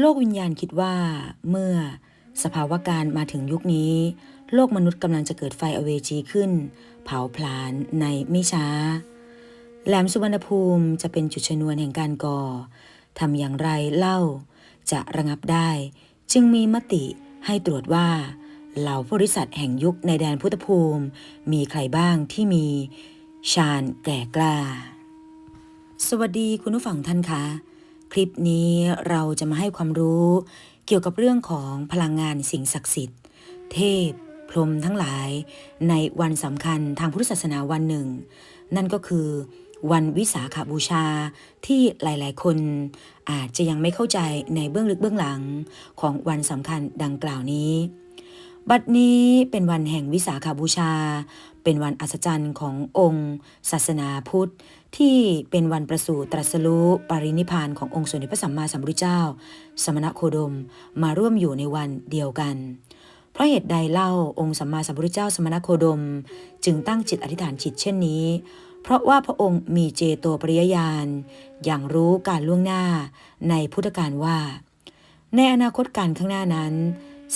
โลกวิญญาณคิดว่า เมื่อสภาวะการมาถึงยุคนี้ โลกมนุษย์กำลังจะเกิดไฟอเวจีขึ้น เผาผลาญในไม่ช้า แหลมสุวรรณภูมิจะเป็นจุดชนวนแห่งการก่อทำอย่างไรเล่า จะระงับได้ จึงมีมติให้ตรวจว่า เหล่าบริษัทแห่งยุคในแดนพุทธภูมิ มีใครบ้างที่มีชาญแก่กล้า สวัสดีคุณผู้ฟังท่านคะ คลิปนี้เราจะมาให้ความรู้ เกี่ยวกับเรื่องของพลังงานสิ่งศักดิ์สิทธิ์ เทพ พรหมทั้งหลาย ในวันสำคัญทางพุทธศาสนาวันหนึ่ง นั่นก็คือวันวิสาขาบูชาที่หลาย ๆ คนอาจจะยังไม่เข้าใจในเบื้องลึกเบื้องหลังของวันสำคัญดังกล่าวนี้ บัดนี้เป็นวันแห่งวิสาขาบูชา เป็นวันอัศจรรย์ขององค์ ศาสนาพุทธ ที่เป็นวันประสูติตรัสรู้ปรินิพานขององค์สมเด็จพระสัมมาสัมพุทธเจ้า สมณโคดมมาร่วมอยู่ในวันเดียวกัน เพราะเหตุใดเล่าองค์สัมมาสัมพุทธเจ้า สมณโคดม จึงตั้งจิตอธิษฐานจิตเช่นนี้ เพราะว่าพระองค์มีเจโตปริยญาณอย่างรู้การล่วงหน้าในพุทธกาลว่า ในอนาคตการข้างหน้านั้น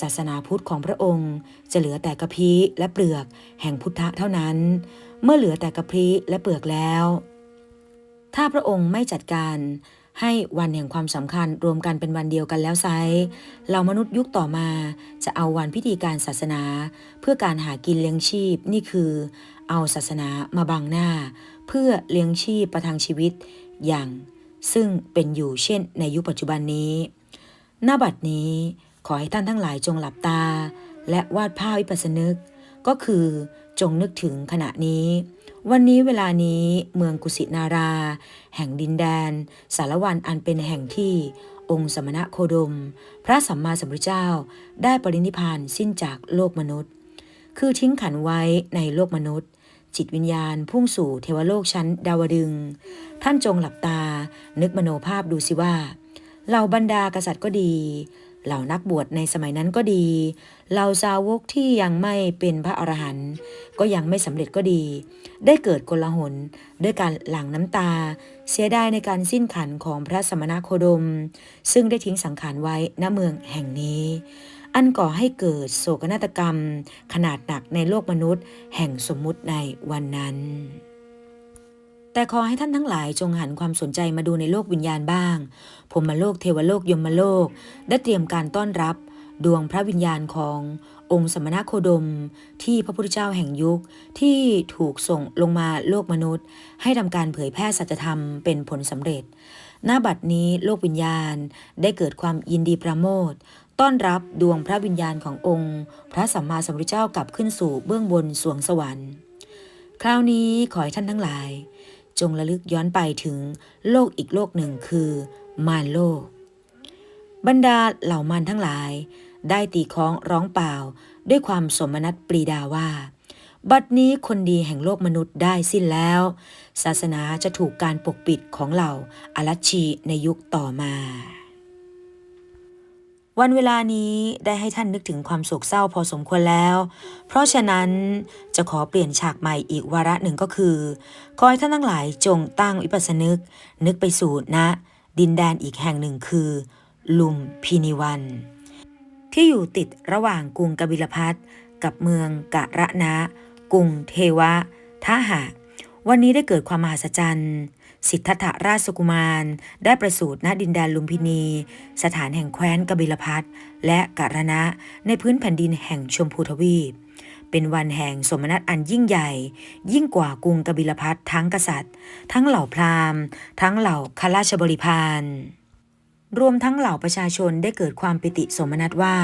ศาสนาพุทธของพระองค์ จะเหลือแต่กระพี้และเปลือก แห่งพุทธะเท่านั้น เมื่อเหลือแต่กระพี้และเปลือกแล้ว ถ้าพระองค์ไม่จัดการให้วันแห่งความสำคัญรวมกันเป็นวันเดียวกันแล้วไซเรามนุษย์ยุคต่อมาจะเอาวันพิธีการศาสนา เพื่อการหากินเลี้ยงชีพนี่คือ เอาศาสนามาบังหน้า เพื่อเลี้ยงชีพประทังชีวิต อย่างซึ่งเป็นอยู่เช่นในยุคปัจจุบันนี้หน้าบัดนี้ ขอให้ท่านทั้งหลายจงหลับตา และวาดภาพวิปัสสนึก ก็คือจงนึกถึงขณะนี้ วันนี้เวลานี้เมืองกุสินารา แห่งดินแดน สารวันอันเป็นแห่งที่องค์สมณะโคดม พระสัมมาสัมพุทธเจ้าได้ปรินิพพานสิ้นจากโลกมนุษย์ คือทิ้งขันไว้ในโลกมนุษย์ จิตวิญญาณพุ่งสู่เทวโลกชั้นดาวดึง ท่านจงหลับตา นึกมโนภาพดูสิว่าเหล่าบรรดากษัตริย์ก็ดี เหล่านักบวชในสมัยนั้นก็ดี เหล่าสาวกที่ยังไม่เป็นพระอรหันต์ก็ยังไม่สำเร็จก็ดี ได้เกิดกลหนด้วยการหลั่งน้ำตา เสียดายในการสิ้นขันของพระสมณโคดม ซึ่งได้ทิ้งสังขารไว้ณเมืองแห่งนี้ อันก่อให้เกิดโศกนาฏกรรม ขนาดหนักในโลกมนุษย์ แห่งสมมุติในวันนั้น แต่ขอให้ท่านทั้งหลายจงหันความสนใจมาดูในโลกวิญญาณบ้างพรหมโลกเทวโลกยมโลก ได้เตรียมการต้อนรับ ดวงพระวิญญาณขององค์สมณโคดม ที่พระพุทธเจ้าแห่งยุคที่ถูกส่งลงมาโลกมนุษย์ ให้ทำการเผยแพร่สัจธรรมเป็นผลสำเร็จหน้าบัดนี้โลกวิญญาณได้เกิดความยินดีประโมทต้อนรับดวงพระวิญญาณขององค์ พระสัมมาสัมพุทธเจ้ากลับขึ้นสู่เบื้องบนสวงสวรรค์ คราวนี้ขอให้ท่านทั้งหลาย จงระลึกย้อนไปถึงโลกอีกโลกหนึ่งคือ มารโลก บรรดาเหล่ามารทั้งหลาย ได้ตีค้องร้องเปล่า ด้วยความสมนัตปรีดาว่า บัดนี้คนดีแห่งโลกมนุษย์ได้สิ้นแล้ว ศาสนาจะถูกการปกปิดของเหล่าอารัชชีในยุคต่อมา วันเวลานี้ได้ให้ท่านนึกถึงความโศกเศร้าพอสมควรแล้ว เพราะฉะนั้นจะขอเปลี่ยนฉากใหม่อีกวาระหนึ่งก็คือขอให้ท่านทั้งหลายจงตั้งวิปัสสนึก นึกไปสู่ณดินแดนอีกแห่งหนึ่งคือ ลุมพินีวัน ที่อยู่ติดระหว่างกรุงกบิลพัทกับเมืองกะระนะกรุงเทวะท่าหะ วันนี้ได้เกิดความมหัศจรรย์ สิทธัตถราชกุมาร ได้ประสูติณดินแดนลุมพินี สถานแห่งแคว้นกบิลพัทและกะระนะในพื้นแผ่นดินแห่งชมพูทวีป เป็นวันแห่งสมนัตอันยิ่งใหญ่ ยิ่งกว่ากรุงกบิลพัททั้งกษัตริย์ ทั้งเหล่าพราหมณ์ ทั้งเหล่าข้าราชบริพารรวมทั้งเหล่าประชาชนได้เกิดความปิติสมนัตว่า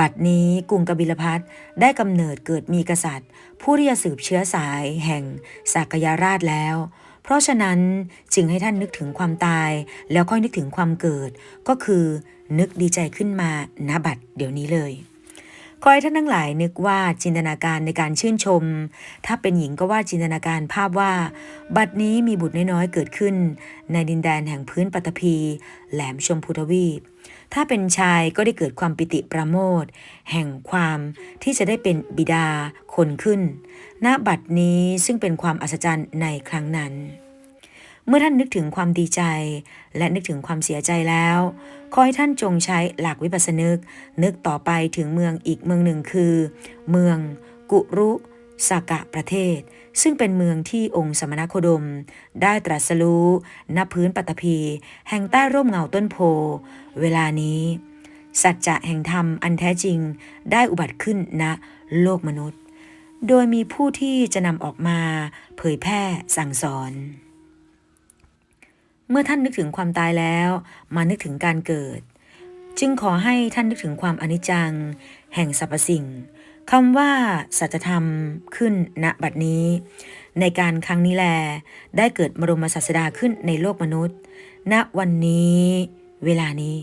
บัดนี้กรุงกบิลพัทได้กำเนิดเกิดมีกษัตริย์ ผู้ที่จะสืบเชื้อสายแห่งสากยราชแล้ว เพราะฉะนั้นจึงให้ท่านนึกถึงความตาย แล้วค่อยนึกถึงความเกิด ก็คือนึกดีใจขึ้นมาณบัดเดี๋ยวนี้เลยขอให้ท่านทั้งหลายนึกว่าจินตนาการในการชื่นชม ถ้าเป็นหญิงก็ว่าจินตนาการภาพว่า บัดนี้มีบุตรน้อยๆเกิดขึ้น ในดินแดนแห่งพื้นปัตภีแหลมชมพูทวีป ถ้าเป็นชายก็ได้เกิดความปิติประโมทแห่งความที่จะได้เป็นบิดาคนขึ้น ณ บัดนี้ซึ่งเป็นความอัศจรรย์ในครั้งนั้น เมื่อท่านนึกถึงความดีใจ และนึกถึงความเสียใจแล้ว ขอให้ท่านจงใช้หลักวิปัสสนึก นึกต่อไปถึงเมืองอีกเมืองหนึ่งคือ เมือง กุรุสากะประเทศ ซึ่งเป็นเมืองที่องค์สมณโคดม ได้ตรัสรู้ณพื้นปัตภีแห่งใต้ร่มเงาต้นโพ เวลานี้ สัจจะแห่งธรรมอันแท้จริงได้อุบัติขึ้นณโลกมนุษย์ โดยมีผู้ที่จะนำออกมาเผยแพร่สั่งสอน เมื่อท่านนึกถึงความตายแล้ว มานึกถึงการเกิด จึงขอให้ท่านนึกถึงความอนิจจัง แห่งสรรพสิ่ง คำว่าสัจธรรมขึ้นณบัดนี้ ในการครั้งนี้แล ได้เกิดมรมศาสดาขึ้นในโลกมนุษย์ ณวันนี้ เวลานี้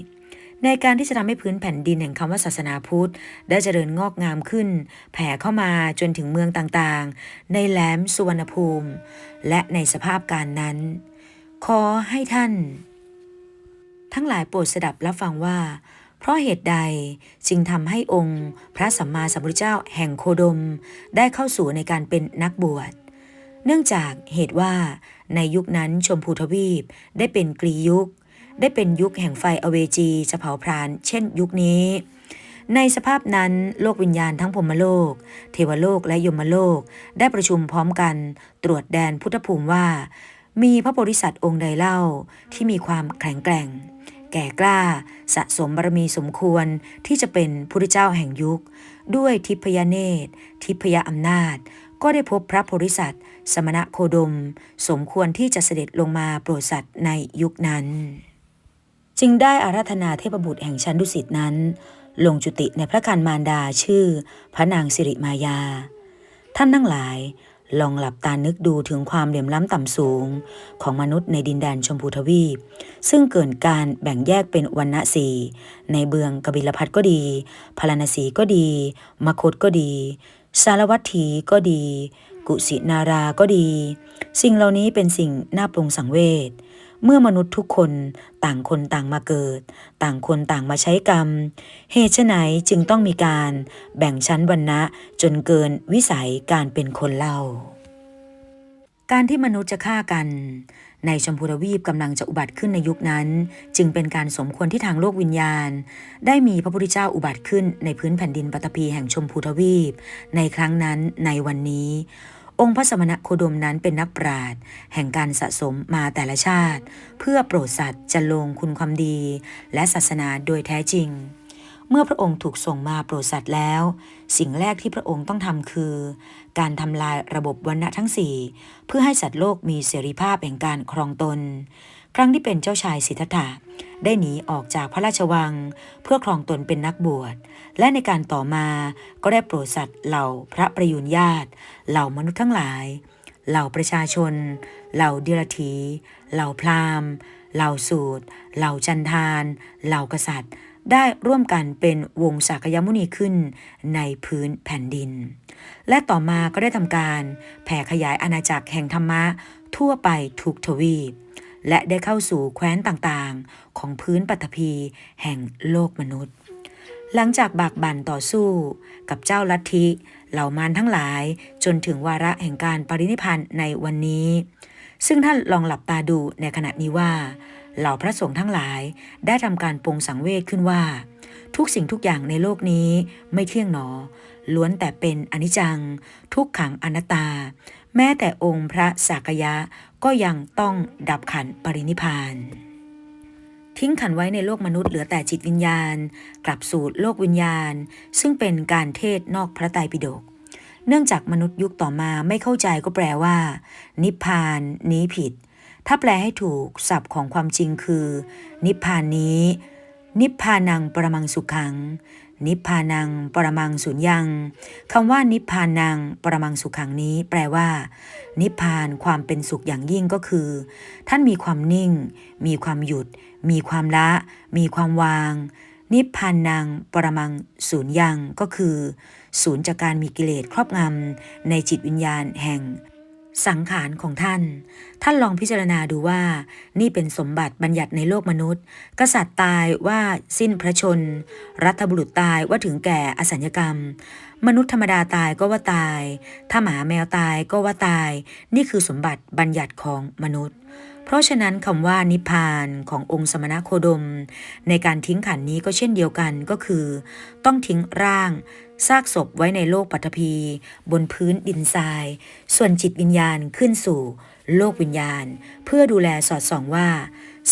ในการที่จะทำให้พื้นแผ่นดินแห่งคำว่าศาสนาพุทธ ได้เจริญงอกงามขึ้น แผ่เข้ามาจนถึงเมืองต่างๆ ในแหลมสุวรรณภูมิ และในสภาพการนั้น ขอให้ท่าน ทั้งหลายโปรดสดับรับฟังว่า เพราะเหตุใดจึงทำให้องค์พระสัมมาสัมพุทธเจ้าแห่งโคดมได้เข้าสู่ในการเป็นนักบวช เนื่องจากเหตุว่าในยุคนั้นชมพูทวีปได้เป็นกรียุค ได้เป็นยุคแห่งไฟอเวจีจะเผาพราน เช่นยุคนี้ ในสภาพนั้นโลกวิญญาณทั้งพรมโลก เทวโลกและยมโลกได้ประชุมพร้อมกันตรวจแดนพุทธภูมิว่ามีพระโพธิสัตว์องค์ใดเล่าที่มีความแข็งแกร่ง แก่กล้า สะสมบารมีสมควรที่จะเป็นพุทธเจ้าแห่งยุค ด้วยทิพยเนตร ทิพยอำนาจ ก็ได้พบพระโพธิสัตว์ สมณะโคดม สมควรที่จะเสด็จลงมาโปรดสัตว์ในยุคนั้น จึงได้อาราธนาเทพบุตรแห่งชั้นดุสิตนั้น ลงจุติในพระคันมารดาชื่อ พระนางสิริมายา ท่านทั้งหลาย ลองหลับตานึกดูถึงความเหลื่อมล้ำต่ำสูง ของมนุษย์ในดินแดนชมพูทวีป ซึ่งเกิดการแบ่งแยกเป็นวันณะสีในเบืองกบิลพัทก็ดีพารานสีก็ดี มคตก็ดี สารวัตถีก็ดี กุสินาราก็ดี สิ่งเหล่านี้เป็นสิ่งน่าปรงสังเวช เมื่อมนุษย์ทุกคนต่างคนต่างมาเกิด ต่างคนต่างมาใช้กรรม เหตุไฉนจึงต้องมีการแบ่งชั้นวรรณะจนเกินวิสัยการเป็นคนเล่า การที่มนุษย์จะฆ่ากัน ในชมพูทวีปกำลังจะอุบัติขึ้นในยุคนั้น จึงเป็นการสมควรที่ทางโลกวิญญาณ ได้มีพระพุทธเจ้าอุบัติขึ้นในพื้นแผ่นดินปฐพีแห่งชมพูทวีป ในครั้งนั้นในวันนี้ องค์พระสมณะโคดมนั้นเป็นนักปราชญ์แห่งการสะสมมาแต่ละชาติ เพื่อโปรดสัตว์จะลงคุณความดี และศาสนาโดยแท้จริง เมื่อพระองค์ถูกส่งมาโปรดสัตว์แล้ว สิ่งแรกที่พระองค์ต้องทำคือ การทำลายระบบวรรณะทั้งสี่เพื่อให้สัตว์โลกมีเสรีภาพแห่งการครองตน ครั้งที่เป็นเจ้าชายสิทธัตถะได้หนีออกจากพระราชวัง เพื่อครองตนเป็นนักบวช และในการต่อมาก็ได้โปรดสัตว์เหล่าพระประยุรญาติ เหล่ามนุษย์ทั้งหลาย เหล่าประชาชน เหล่าเดรถีเหล่าพราหมณ์เหล่าสูตร เหล่าจันทาน เหล่ากษัตริย์ ได้ร่วมกันเป็นวงสากยมุนีขึ้นในพื้นแผ่นดิน และต่อมาก็ได้ทำการแผ่ขยายอาณาจักรแห่งธรรมะทั่วไปทุกทวีป และได้เข้าสู่แคว้นต่างๆ ของพื้นปฐพี แห่งโลกมนุษย์ หลังจากบากบั่นต่อสู้ กับเจ้าลัทธิ เหล่ามารทั้งหลายจนถึงวาระแห่งการปรินิพานในวันนี้ ซึ่งท่านลองหลับตาดูในขณะนี้ว่า เหล่าพระสงฆ์ทั้งหลายได้ทำการปรงสังเวชขึ้นว่า ทุกสิ่งทุกอย่างในโลกนี้ไม่เที่ยงหนอ ล้วนแต่เป็นอนิจจัง ทุกขังอนัตตาแม้แต่องค์พระสากยะ ก็ยังต้องดับขันปรินิพาน ทิ้งขันไว้ในโลกมนุษย์เหลือแต่จิตวิญญาณ กลับสู่โลกวิญญาณ ซึ่งเป็นการเทศนอกพระไตรปิฎกเนื่องจากมนุษย์ยุคต่อมาไม่เข้าใจก็แปลว่า นิพพานนี้ผิด ถ้าแปลให้ถูกศัพท์ของความจริงคือ นิพพานนี้ นิพพานังประมังสุขัง นิพพานัง ปรมังสุญญังคำว่านิพพานัง ปรมังสุขังนี้ แปลว่า นิพพานความเป็นสุขอย่างยิ่งก็คือ ท่านมีความนิ่ง มีความหยุด มีความละ มีความวาง นิพพานัง ปรมังสูญยังก็คือ ศูนย์จากการมีกิเลสครอบงำในจิตวิญญาณแห่ง สังขารของท่าน ท่านลองพิจารณาดูว่า นี่เป็นสมบัติบัญญัติในโลกมนุษย์ กษัตริย์ตายว่าสิ้นพระชน รัฐบุรุษตายว่าถึงแก่อสัญญกรรม มนุษย์ธรรมดาตายก็ว่าตาย ถ้าหมาแมวตายก็ว่าตาย นี่คือสมบัติบัญญัติของมนุษย์ เพราะฉะนั้นคำว่านิพพานขององค์สมณโคดม ในการทิ้งขันนี้ก็เช่นเดียวกันก็คือ ต้องทิ้งร่างซากศพไว้ในโลกปัตภีบนพื้นดินทราย ส่วนจิตวิญญาณขึ้นสู่โลกวิญญาณ เพื่อดูแลสอดส่องว่า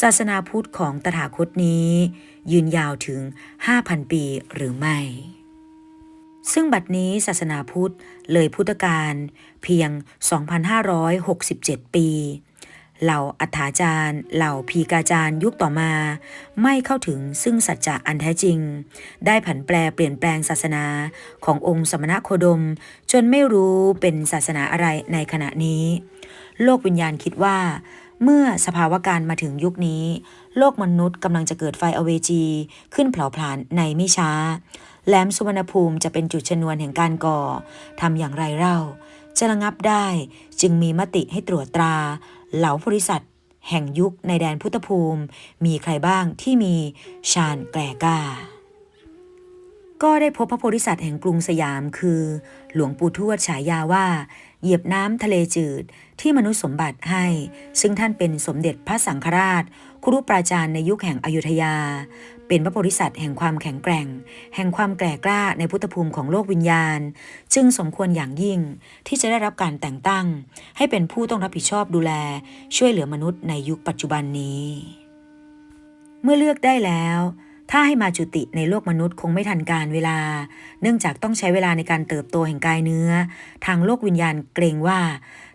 ศาสนาพุทธของตถาคตนี้ ยืนยาวถึง 5,000 ปีหรือไม่ ซึ่งบัดนี้ศาสนาพุทธเลยพุทธกาลเพียง 2,567 ปี เหล่าอัฐาจารย์ เหล่าพีกาจารย์ยุคต่อมา ไม่เข้าถึงซึ่งสัจจะอันแท้จริง ได้ผันแปรเปลี่ยนแปลงศาสนาขององค์สมณโคดม จนไม่รู้เป็นศาสนาอะไรในขณะนี้ โลกวิญญาณคิดว่า เมื่อสภาวะการมาถึงยุคนี้ โลกมนุษย์กำลังจะเกิดไฟอเวจี ขึ้นเผาผลาญในไม่ช้าแหลมสุวรรณภูมิจะเป็นจุดชนวนแห่งการก่อทำอย่างไรเล่า จะระงับได้จึงมีมติให้ตรวจตรา เหล่าบริษัท แห่งยุคในแดนพุทธภูมิ มีใครบ้างที่มีชาญแกร่กล้าก็ได้พบพระโพธิสัตว์แห่งกรุงสยามคือ หลวงปู่ทวดฉายาว่า เหยียบน้ำทะเลจืดที่มนุษย์สมบัติให้ ซึ่งท่านเป็นสมเด็จพระสังฆราช ครูปราจารย์ในยุคแห่งอยุธยา เป็นพระโพธิสัตว์แห่งความแข็งแกร่ง แห่งความแกร่กล้าในพุทธภูมิของโลกวิญญาณ จึงสมควรอย่างยิ่งที่จะได้รับการแต่งตั้ง ให้เป็นผู้ต้องรับผิดชอบดูแล ช่วยเหลือมนุษย์ในยุคปัจจุบันนี้ เมื่อเลือกได้แล้ว ถ้าให้มาจุติในโลกมนุษย์คงไม่ทันการเวลา เนื่องจากต้องใช้เวลาในการเติบโตแห่งกายเนื้อ ทางโลกวิญญาณเกรงว่า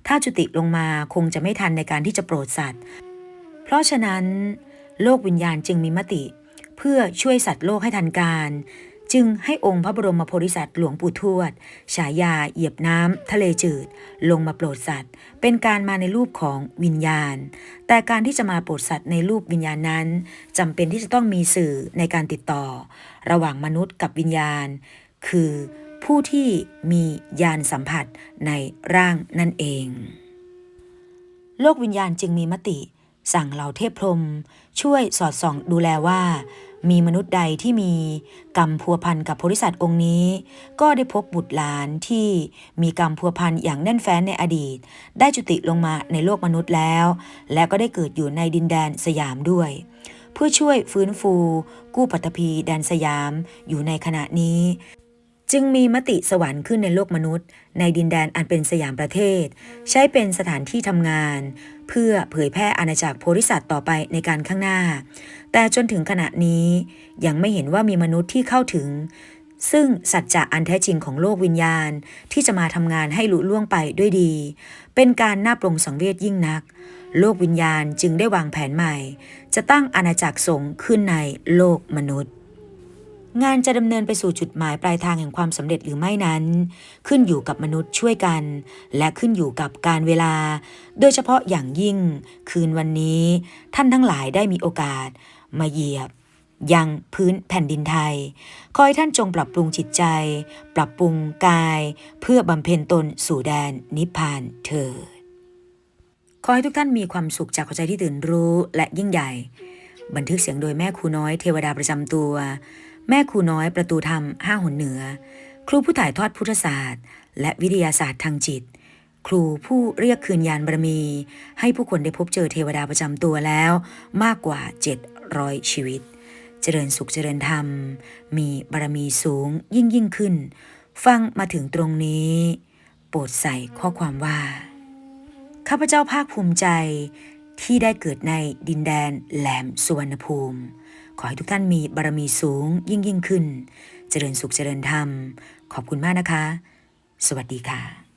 ถ้าจุติลงมาคงจะไม่ทันในการที่จะโปรดสัตว์ เพราะฉะนั้น โลกวิญญาณจึงมีมติ เพื่อช่วยสัตว์โลกให้ทันการ จึงให้องค์พระบรมโพธิสัตว์หลวงปู่ทวด ฉายาเหยียบน้ำทะเลจืด ลงมาโปรดสัตว์ เป็นการมาในรูปของวิญญาณ แต่การที่จะมาโปรดสัตว์ในรูปวิญญาณนั้นจำเป็นที่จะต้องมีสื่อในการติดต่อ ระหว่างมนุษย์กับวิญญาณ คือผู้ที่มีญาณสัมผัสในร่างนั่นเอง โลกวิญญาณจึงมีมติ สั่งเหล่าเทพพรมช่วยสอดส่องดูแลว่า มีมนุษย์ใดที่มีกรรมพัวพันกับโพธิสัตว์องค์นี้ ก็ได้พบบุตรหลานที่มีกรรมพัวพันอย่างแน่นแฟ้นในอดีต ได้จุติลงมาในโลกมนุษย์แล้ว และก็ได้เกิดอยู่ในดินแดนสยามด้วย เพื่อช่วยฟื้นฟู กู้ปัตภีแดนสยามอยู่ในขณะนี้ จึงมีมติสวรรค์ขึ้นในโลกมนุษย์ ในดินแดนอันเป็นสยามประเทศ ใช้เป็นสถานที่ทำงาน เพื่อเผยแพร่อาณาจักรโพธิสัตว์ต่อไปในการข้างหน้า แต่จนถึงขณะนี้ยังไม่เห็นว่ามีมนุษย์ที่เข้าถึง ซึ่งสัจจะอันแท้จริงของโลกวิญญาณที่จะมาทำงานให้ลุล่วงไปด้วยดี เป็นการน่าปรงสังเวชยิ่งนัก โลกวิญญาณจึงได้วางแผนใหม่ จะตั้งอาณาจักรสงฆ์ขึ้นในโลกมนุษย์ งานจะดำเนินไปสู่จุดหมายปลายทางแห่งความสำเร็จหรือไม่นั้น ขึ้นอยู่กับมนุษย์ช่วยกัน และขึ้นอยู่กับการเวลา โดยเฉพาะอย่างยิ่ง คืนวันนี้ ท่านทั้งหลายได้มีโอกาส มาเหยียบ ยังพื้นแผ่นดินไทย ขอให้ท่านจงปรับปรุงจิตใจ ปรับปรุงกาย เพื่อบำเพ็ญตนสู่แดนนิพพานเถิดขอให้ทุกท่านมีความสุขจากหัวใจที่ตื่นรู้และยิ่งใหญ่ บันทึกเสียงโดยแม่ครูน้อยเทวดาประจำตัว แม่ครูน้อยประตูธรรมห้าหนเหนือ ครูผู้ถ่ายทอดพุทธศาสตร์ และวิทยาศาสตร์ทางจิต ครูผู้เรียกคืนยานบารมี ให้ผู้คนได้พบเจอเทวดาประจำตัวแล้ว มากกว่า 700 ชีวิต เจริญสุขเจริญธรรม มีบารมีสูงยิ่งยิ่งขึ้น ฟังมาถึงตรงนี้ โปรดใส่ข้อความว่า ข้าพเจ้าภาคภูมิใจ ที่ได้เกิดในดินแดนแหลมสุวรรณภูมิ ขอให้ทุกท่านมีบารมีสูงยิ่งยิ่งขึ้น เจริญสุขเจริญธรรม ขอบคุณมากนะคะ สวัสดีค่ะ